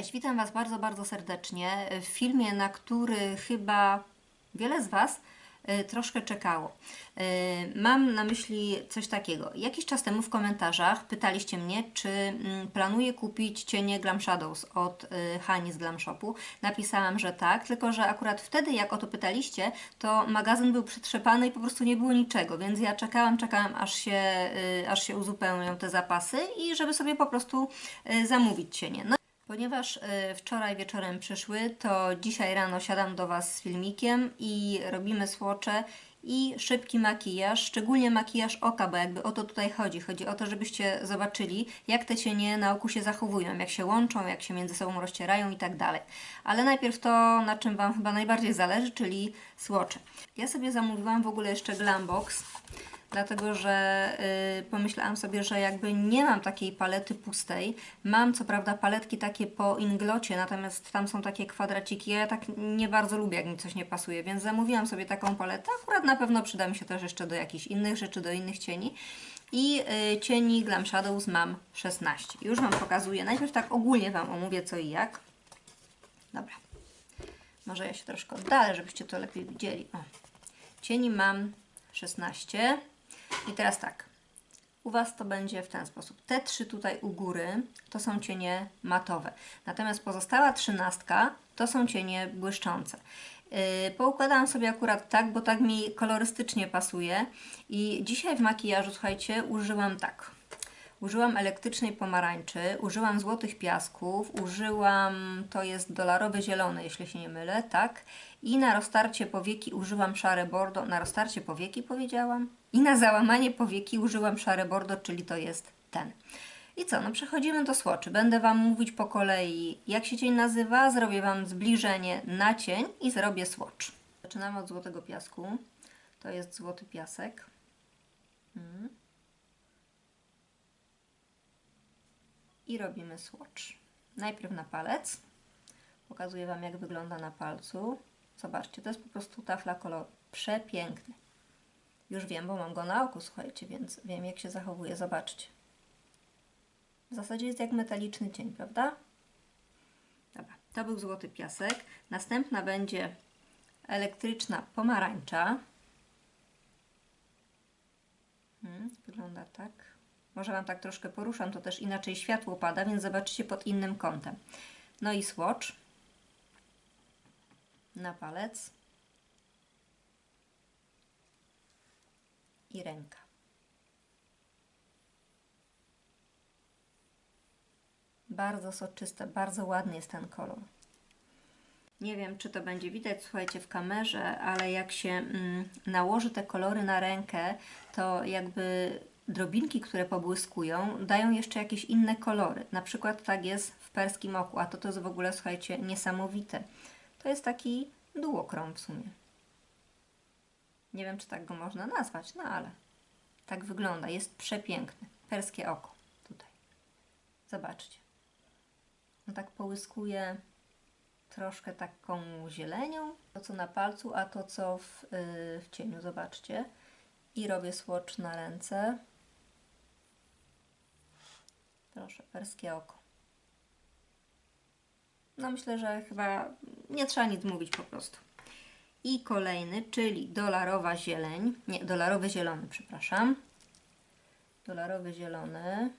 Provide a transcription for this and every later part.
Cześć, witam Was bardzo, bardzo serdecznie w filmie, na który chyba wiele z Was y, troszkę czekało. Y, Mam na myśli coś takiego. Jakiś czas temu w komentarzach pytaliście mnie, czy mm, planuję kupić cienie Glam Shadows od y, Hani z Glam Shopu. Napisałam, że tak, tylko że akurat wtedy, jak o to pytaliście, to magazyn był przetrzepany i po prostu nie było niczego, więc ja czekałam, czekałam, aż się, aż się uzupełnią te zapasy i żeby sobie po prostu zamówić cienie. No Ponieważ y, wczoraj wieczorem przyszły, to dzisiaj rano siadam do Was z filmikiem i robimy słocze i szybki makijaż, szczególnie makijaż oka, bo jakby o to tutaj chodzi. Chodzi o to, żebyście zobaczyli, jak te cienie na oku się zachowują, jak się łączą, jak się między sobą rozcierają i tak dalej. Ale najpierw to, na czym Wam chyba najbardziej zależy, czyli słocze. Ja sobie zamówiłam w ogóle jeszcze Glambox, dlatego że y, pomyślałam sobie, że jakby nie mam takiej palety pustej. Mam co prawda paletki takie po inglocie, natomiast tam są takie kwadraciki. Ja tak nie bardzo lubię, jak mi coś nie pasuje, więc zamówiłam sobie taką paletę. Akurat na pewno przyda mi się też jeszcze do jakichś innych rzeczy, do innych cieni. I y, cieni Glam Shadows mam 16. Już Wam pokazuję. Najpierw tak ogólnie Wam omówię co i jak. Dobra. Może ja się troszkę oddalę, żebyście to lepiej widzieli. O. Cieni mam 16. I teraz tak. U Was to będzie w ten sposób. Te trzy tutaj u góry to są cienie matowe. Natomiast pozostała trzynastka to są cienie błyszczące. Yy, poukładałam sobie akurat tak, bo tak mi kolorystycznie pasuje. I dzisiaj w makijażu, słuchajcie, użyłam tak. Użyłam elektrycznej pomarańczy, użyłam złotych piasków, użyłam, to jest dolarowy zielony, jeśli się nie mylę, tak. I na roztarcie powieki użyłam szare bordo, na roztarcie powieki powiedziałam. I na załamanie powieki użyłam szare bordo, czyli to jest ten. I co, no przechodzimy do słoczy. Będę Wam mówić po kolei, jak się cień nazywa, zrobię Wam zbliżenie na cień i zrobię słocz. Zaczynamy od złotego piasku. To jest złoty piasek. Mm. I robimy swatch. Najpierw na palec. Pokazuję Wam, jak wygląda na palcu. Zobaczcie, to jest po prostu tafla kolor. Przepiękny. Już wiem, bo mam go na oku, słuchajcie, więc wiem, jak się zachowuje. Zobaczcie. W zasadzie jest jak metaliczny cień, prawda? Dobra, to był złoty piasek. Następna będzie elektryczna pomarańcza. Hmm, wygląda tak. Może Wam tak troszkę poruszam, to też inaczej światło pada, więc zobaczycie pod innym kątem. No i swatch na palec i ręka. Bardzo soczyste, bardzo ładny jest ten kolor. Nie wiem, czy to będzie widać, słuchajcie, w kamerze, ale jak się mm, nałoży te kolory na rękę, to jakby drobinki, które pobłyskują, dają jeszcze jakieś inne kolory. Na przykład tak jest w perskim oku, a to to jest w ogóle, słuchajcie, niesamowite. To jest taki duokrom w sumie. Nie wiem, czy tak go można nazwać, no ale tak wygląda. Jest przepiękny. Perskie oko tutaj. Zobaczcie. On tak połyskuje troszkę taką zielenią, to co na palcu, a to co w, yy, w cieniu. Zobaczcie. I robię swatch na ręce. Proszę, perskie oko. No myślę, że chyba nie trzeba nic mówić po prostu. I kolejny, czyli dolarowa zieleń, nie, dolarowy zielony, przepraszam. Dolarowy zielony.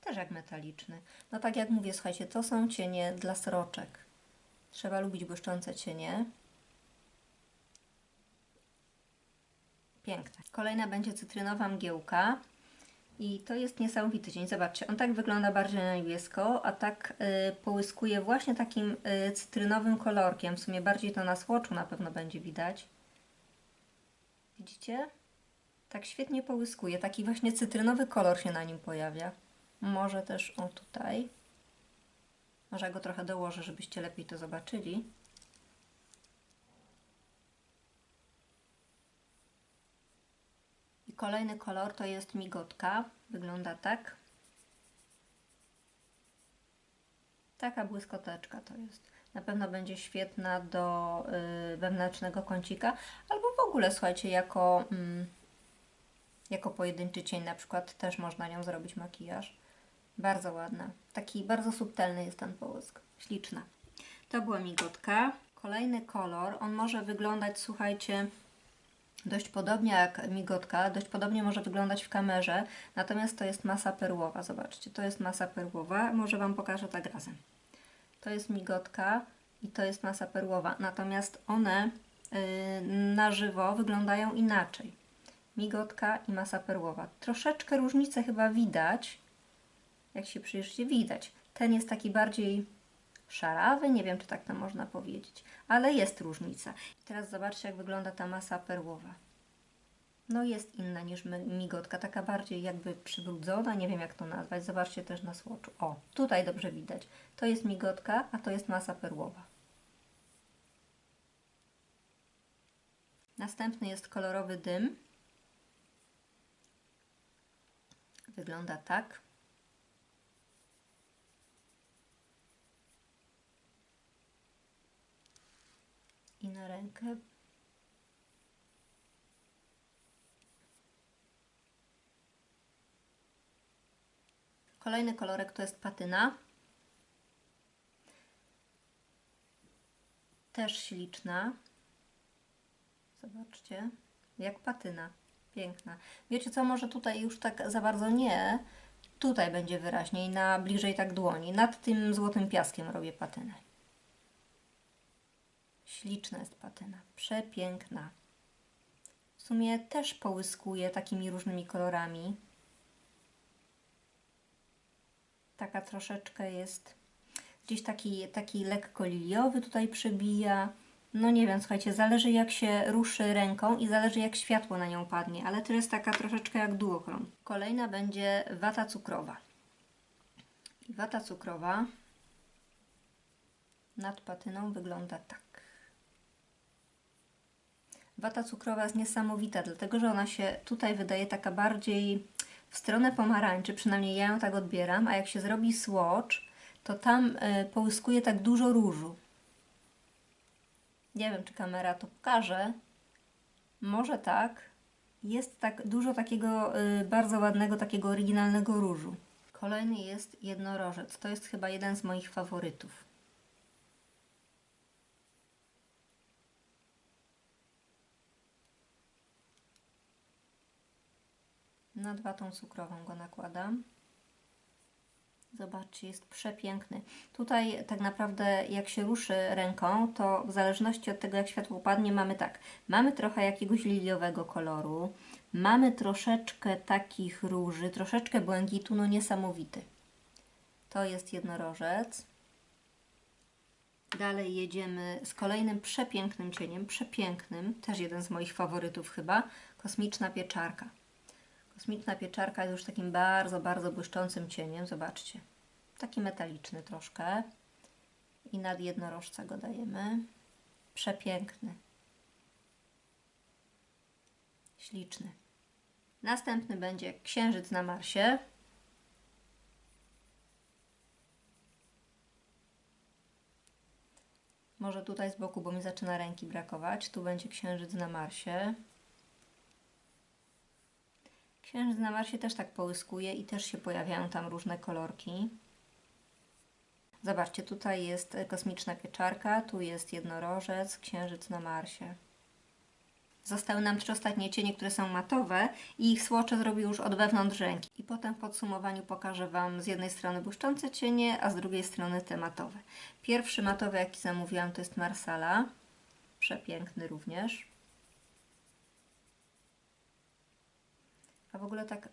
Też jak metaliczny. No tak jak mówię, słuchajcie, to są cienie dla sroczek. Trzeba lubić błyszczące cienie. Piękne. Kolejna będzie cytrynowa mgiełka. I to jest niesamowity cień. Zobaczcie, on tak wygląda bardziej na niebiesko, a tak y, połyskuje właśnie takim y, cytrynowym kolorkiem. W sumie bardziej to na słoczu na pewno będzie widać. Widzicie? Tak świetnie połyskuje. Taki właśnie cytrynowy kolor się na nim pojawia. Może też on tutaj. Może go trochę dołożę, żebyście lepiej to zobaczyli. Kolejny kolor to jest migotka. Wygląda tak. Taka błyskoteczka to jest. Na pewno będzie świetna do y, wewnętrznego kącika, albo w ogóle, słuchajcie, jako, mm, jako pojedynczy cień na przykład też można nią zrobić makijaż. Bardzo ładna. Taki bardzo subtelny jest ten połysk. Śliczna. To była migotka. Kolejny kolor. On może wyglądać, słuchajcie, dość podobnie jak migotka. Dość podobnie może wyglądać w kamerze. Natomiast to jest masa perłowa. Zobaczcie, to jest masa perłowa. Może Wam pokażę tak razem. To jest migotka i to jest masa perłowa. Natomiast one yy, na żywo wyglądają inaczej. Migotka i masa perłowa. Troszeczkę różnicę chyba widać. Jak się przyjrzycie, widać. Ten jest taki bardziej szarawy, nie wiem czy tak to można powiedzieć, ale jest różnica. Teraz zobaczcie jak wygląda ta masa perłowa. No jest inna niż migotka, taka bardziej jakby przybrudzona, nie wiem jak to nazwać. Zobaczcie też na słoczu. O, tutaj dobrze widać. To jest migotka, a to jest masa perłowa. Następny jest kolorowy dym. Wygląda tak. I na rękę. Kolejny kolorek to jest patyna. Też śliczna. Zobaczcie, jak patyna. Piękna. Wiecie co, może tutaj już tak za bardzo nie. Tutaj będzie wyraźniej, na bliżej tak dłoni. Nad tym złotym piaskiem robię patynę. Śliczna jest patyna. Przepiękna. W sumie też połyskuje takimi różnymi kolorami. Taka troszeczkę jest gdzieś taki, taki lekko liliowy tutaj przebija. No nie wiem, słuchajcie, zależy jak się ruszy ręką i zależy jak światło na nią padnie, ale to jest taka troszeczkę jak duochrom. Kolejna będzie wata cukrowa. Wata cukrowa nad patyną wygląda tak. Wata cukrowa jest niesamowita, dlatego że ona się tutaj wydaje taka bardziej w stronę pomarańczy, przynajmniej ja ją tak odbieram, a jak się zrobi swatch, to tam y, połyskuje tak dużo różu. Nie wiem, czy kamera to pokaże. Może tak. Jest tak dużo takiego y, bardzo ładnego, takiego oryginalnego różu. Kolejny jest jednorożec. To jest chyba jeden z moich faworytów. Nad watą cukrową go nakładam. Zobaczcie, jest przepiękny. Tutaj tak naprawdę jak się ruszy ręką, to w zależności od tego jak światło padnie mamy tak. Mamy trochę jakiegoś liliowego koloru, mamy troszeczkę takich róży, troszeczkę błękitu, no niesamowity. To jest jednorożec. Dalej jedziemy z kolejnym przepięknym cieniem, przepięknym, też jeden z moich faworytów chyba, kosmiczna pieczarka. Kosmiczna pieczarka jest już takim bardzo, bardzo błyszczącym cieniem. Zobaczcie. Taki metaliczny troszkę. I nad jednorożca go dajemy. Przepiękny. Śliczny. Następny będzie księżyc na Marsie. Może tutaj z boku, bo mi zaczyna ręki brakować. Tu będzie księżyc na Marsie. Księżyc na Marsie też tak połyskuje i też się pojawiają tam różne kolorki. Zobaczcie, tutaj jest kosmiczna pieczarka, tu jest jednorożec, księżyc na Marsie. Zostały nam trzy ostatnie cienie, które są matowe i ich słocze zrobię już od wewnątrz ręki. I potem w podsumowaniu pokażę Wam z jednej strony błyszczące cienie, a z drugiej strony te matowe. Pierwszy matowy, jaki zamówiłam, to jest Marsala. Przepiękny również. A w ogóle tak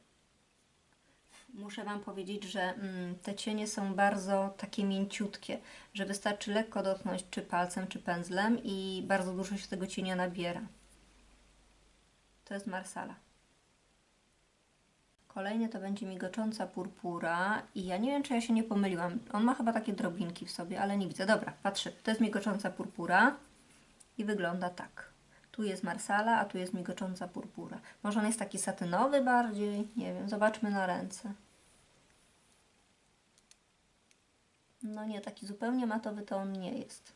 muszę Wam powiedzieć, że mm, te cienie są bardzo takie mięciutkie, że wystarczy lekko dotknąć czy palcem, czy pędzlem i bardzo dużo się tego cienia nabiera. To jest Marsala. Kolejny to będzie migocząca purpura i ja nie wiem, czy ja się nie pomyliłam. On ma chyba takie drobinki w sobie, ale nie widzę. Dobra, patrzę. To jest migocząca purpura i wygląda tak. Tu jest marsala, a tu jest migocząca purpura. Może on jest taki satynowy bardziej? Nie wiem, zobaczmy na ręce. No nie, taki zupełnie matowy to on nie jest.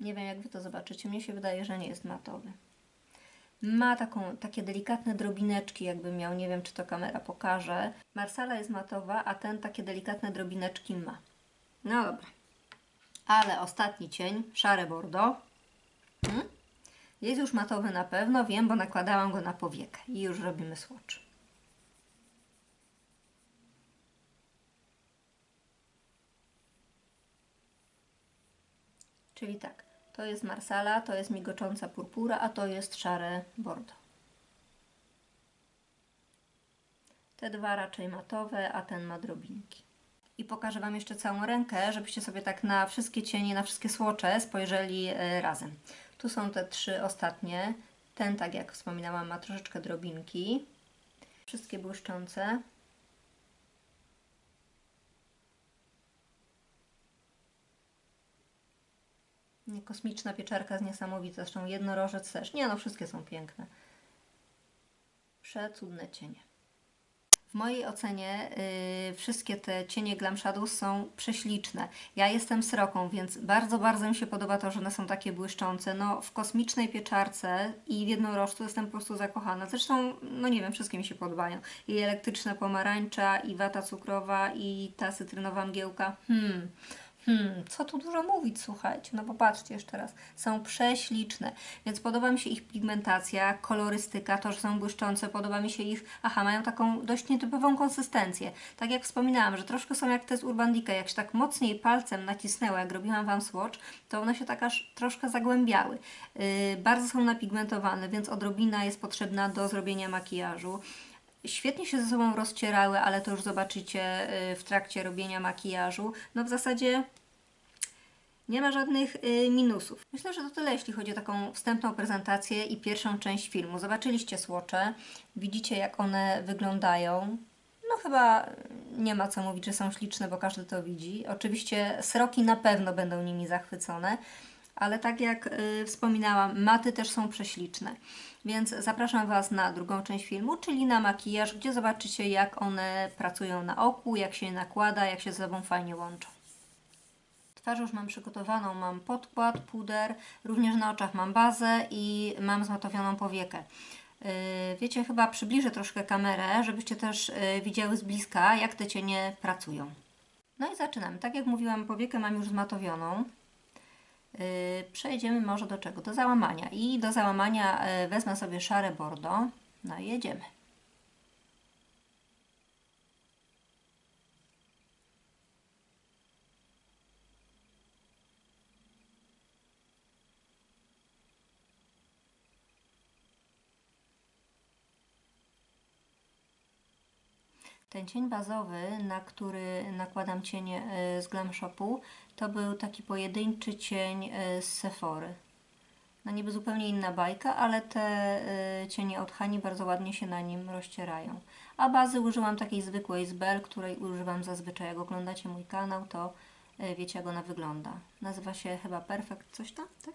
Nie wiem, jak Wy to zobaczycie. Mnie się wydaje, że nie jest matowy. Ma taką, takie delikatne drobineczki, jakby miał, nie wiem czy to kamera pokaże. Marsala jest matowa, a ten takie delikatne drobineczki ma. No dobra. Ale ostatni cień, szare bordo. Hmm? Jest już matowy na pewno, wiem, bo nakładałam go na powiekę. I już robimy swatch. Czyli tak, to jest marsala, to jest migocząca purpura, a to jest szare bordo. Te dwa raczej matowe, a ten ma drobinki. I pokażę Wam jeszcze całą rękę, żebyście sobie tak na wszystkie cienie, na wszystkie słocze spojrzeli e, razem. Tu są te trzy ostatnie. Ten, tak jak wspominałam, ma troszeczkę drobinki. Wszystkie błyszczące. Kosmiczna pieczarka jest niesamowita. Zresztą jednorożec też. Nie no, wszystkie są piękne. Przecudne cienie. W mojej ocenie yy, wszystkie te cienie Glam Shadows są prześliczne. Ja jestem sroką, więc bardzo, bardzo mi się podoba to, że one są takie błyszczące. No, w kosmicznej pieczarce i w jednorożcu jestem po prostu zakochana. Zresztą, no nie wiem, wszystkie mi się podobają. I elektryczna pomarańcza, i wata cukrowa, i ta cytrynowa mgiełka. Hmm. Hmm, co tu dużo mówić, słuchajcie, no popatrzcie jeszcze raz, są prześliczne, więc podoba mi się ich pigmentacja, kolorystyka, to, że są błyszczące, podoba mi się ich, aha, mają taką dość nietypową konsystencję, tak jak wspominałam, że troszkę są jak te z Urban Decay, jak się tak mocniej palcem nacisnęła, jak robiłam Wam swatch, to one się tak aż troszkę zagłębiały, yy, bardzo są napigmentowane, więc odrobina jest potrzebna do zrobienia makijażu, Świetnie się ze sobą rozcierały, ale to już zobaczycie y, w trakcie robienia makijażu. No w zasadzie nie ma żadnych y, minusów. Myślę, że to tyle, jeśli chodzi o taką wstępną prezentację i pierwszą część filmu. Zobaczyliście słocze, widzicie jak one wyglądają. No chyba nie ma co mówić, że są śliczne, bo każdy to widzi. Oczywiście sroki na pewno będą nimi zachwycone, ale tak jak y, wspominałam, maty też są prześliczne. Więc zapraszam Was na drugą część filmu, czyli na makijaż, gdzie zobaczycie jak one pracują na oku, jak się nakłada, jak się ze sobą fajnie łączą. Twarz już mam przygotowaną, mam podkład, puder, również na oczach mam bazę i mam zmatowioną powiekę. Yy, wiecie, chyba przybliżę troszkę kamerę, żebyście też yy, widziały z bliska, jak te cienie pracują. No i zaczynamy. Tak jak mówiłam, powiekę mam już zmatowioną. Yy, przejdziemy może do czego? Do załamania. I do załamania yy, wezmę sobie szare bordo. No i jedziemy. Ten cień bazowy, na który nakładam cienie z Glam Shopu, to był taki pojedynczy cień z Sephory. No niby zupełnie inna bajka, ale te cienie od Hani bardzo ładnie się na nim rozcierają. A bazy użyłam takiej zwykłej z Bell, której używam zazwyczaj. Jak oglądacie mój kanał, to wiecie jak ona wygląda. Nazywa się chyba Perfect coś tam, tak?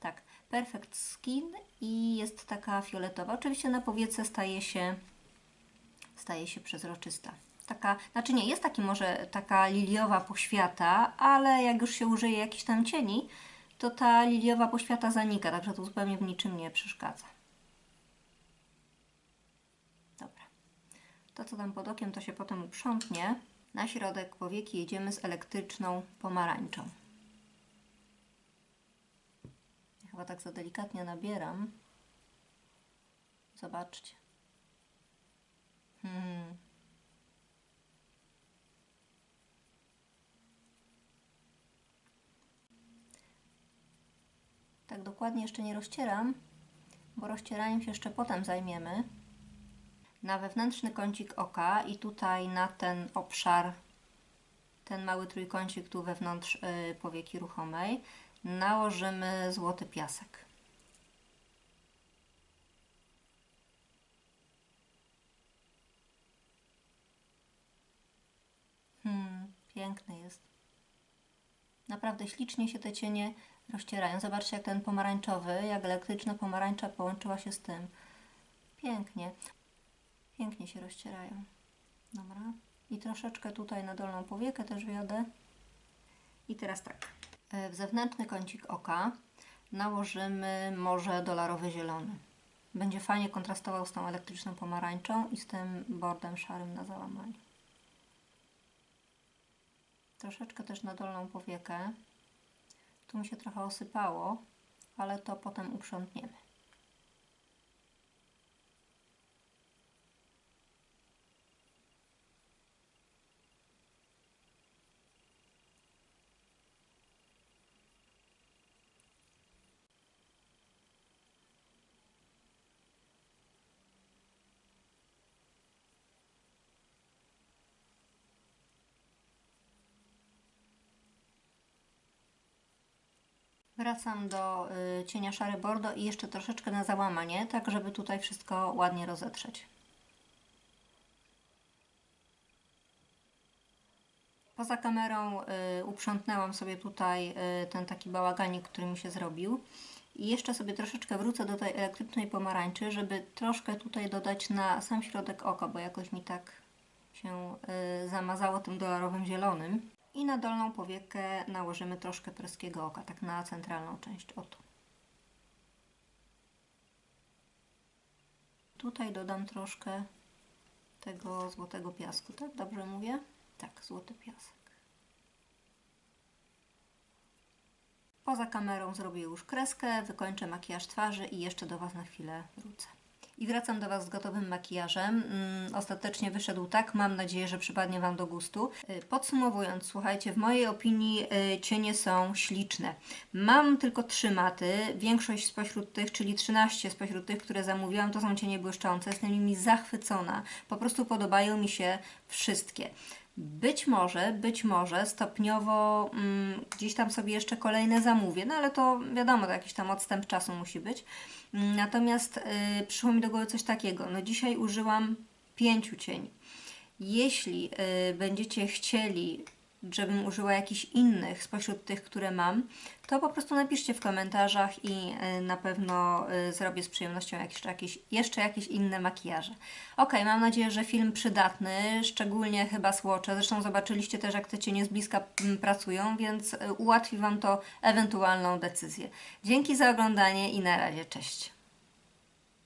Tak, Perfect Skin i jest taka fioletowa. Oczywiście na powiece staje się staje się przezroczysta. Taka, znaczy nie, jest taki może taka liliowa poświata, ale jak już się użyje jakiś tam cieni, to ta liliowa poświata zanika, także to zupełnie w niczym nie przeszkadza. Dobra. To, co tam pod okiem, to się potem uprzątnie. Na środek powieki jedziemy z elektryczną pomarańczą. Ja chyba tak za delikatnie nabieram. Zobaczcie. Hmm. Tak dokładnie jeszcze nie rozcieram, bo rozcieraniem się jeszcze potem zajmiemy. Na wewnętrzny kącik oka i tutaj na ten obszar, ten mały trójkącik tu wewnątrz yy, powieki ruchomej, nałożymy złoty piasek. Piękny jest. Naprawdę ślicznie się te cienie rozcierają. Zobaczcie, jak ten pomarańczowy, jak elektryczna pomarańcza połączyła się z tym. Pięknie. Pięknie się rozcierają. Dobra. I troszeczkę tutaj na dolną powiekę też wiodę. I teraz tak. E, w zewnętrzny kącik oka nałożymy może dolarowy zielony. Będzie fajnie kontrastował z tą elektryczną pomarańczą i z tym bordem szarym na załamaniu. Troszeczkę też na dolną powiekę. Tu mi się trochę osypało, ale to potem uprzątniemy. Wracam do y, cienia szary bordo i jeszcze troszeczkę na załamanie, tak żeby tutaj wszystko ładnie rozetrzeć. Poza kamerą y, uprzątnęłam sobie tutaj y, ten taki bałaganik, który mi się zrobił. I jeszcze sobie troszeczkę wrócę do tej elektrycznej pomarańczy, żeby troszkę tutaj dodać na sam środek oka, bo jakoś mi tak się y, zamazało tym dolarowym zielonym. I na dolną powiekę nałożymy troszkę pryskiego oka, tak na centralną część, o tu. Tutaj dodam troszkę tego złotego piasku, tak? Dobrze mówię? Tak, złoty piasek. Poza kamerą zrobię już kreskę, wykończę makijaż twarzy i jeszcze do Was na chwilę wrócę. I wracam do Was z gotowym makijażem. Mm, ostatecznie wyszedł tak, mam nadzieję, że przypadnie Wam do gustu. Y, Podsumowując, słuchajcie, w mojej opinii y, cienie są śliczne. Mam tylko trzy maty. Większość spośród tych, czyli 13 spośród tych, które zamówiłam, to są cienie błyszczące. Jestem nimi zachwycona. Po prostu podobają mi się wszystkie. Być może, być może stopniowo mm, gdzieś tam sobie jeszcze kolejne zamówię, no ale to wiadomo, to jakiś tam odstęp czasu musi być. Natomiast y, przyszło mi do głowy coś takiego. No dzisiaj użyłam pięciu cieni. Jeśli y, będziecie chcieli, żebym użyła jakichś innych spośród tych, które mam, to po prostu napiszcie w komentarzach i y, na pewno y, zrobię z przyjemnością jakieś, jakieś, jeszcze jakieś inne makijaże. Ok, mam nadzieję, że film przydatny, szczególnie chyba słocze. Zresztą zobaczyliście też, jak te cienie z bliska mm, pracują, więc y, ułatwi Wam to ewentualną decyzję. Dzięki za oglądanie i na razie, cześć.